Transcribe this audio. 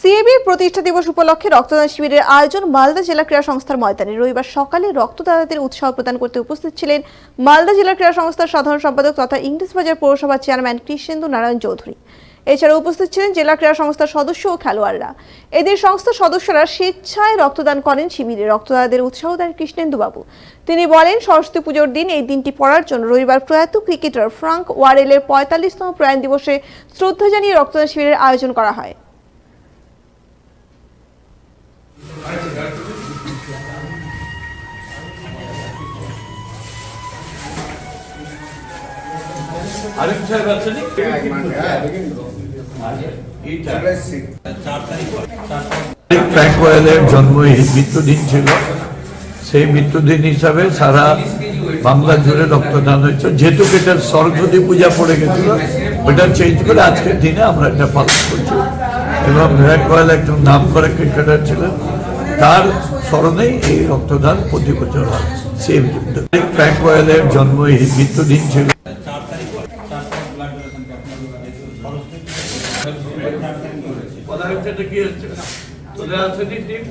সিএবির প্রতিষ্ঠা দিবস উপলক্ষে রক্তদান শিবিরের আয়োজন মালদা জেলা ক্রীড়া সংস্থার ময়দানে। রবিবার সকালে রক্তদাতাদের উৎসাহ প্রদান করতে উপস্থিত ছিলেন মালদা জেলা ক্রীড়া সংস্থার সাধারণ সম্পাদক তথা ইংরেজবাজার পৌরসভার চেয়ারম্যান কৃষ্ণেন্দু নারায়ণ চৌধুরী। এছাড়া উপস্থিত ছিলেন জেলা ক্রীড়া সংস্থার সদস্য ও খেলোয়াড়রা। এদের সংস্থার সদস্যরা স্বেচ্ছায় রক্তদান করেন শিবিরে। রক্তদাতাদের উৎসাহ দেন কৃষ্ণেন্দুবাবু তিনি বলেন, সরস্বতী পুজোর দিন এই দিনটি পড়ার জন্য রবিবার প্রয়াত ক্রিকেটার ফ্রাঙ্ক ওয়ারেলের পঁয়তাল্লিশতম প্রয়াণ দিবসে শ্রদ্ধা জানিয়ে রক্তদান শিবিরের আয়োজন করা হয়। সরস্বতী পূজা পড়ে গেছিল চেঞ্জ করে আজকের দিনে আমরা এটা পালন করছি। এবং ফ্র্যাঙ্ক ওয়েল একজন নাম করা ক্রিকেটার ছিলেন। তার স্মরণেই এই রক্তদান প্রতি বছর হয়। সেই ফ্র্যাঙ্ক ওয়েলের জন্ম মৃত্যুদিন ছিল। বলা হচ্ছে এটা কি হচ্ছে তোদের আছে নি টিম।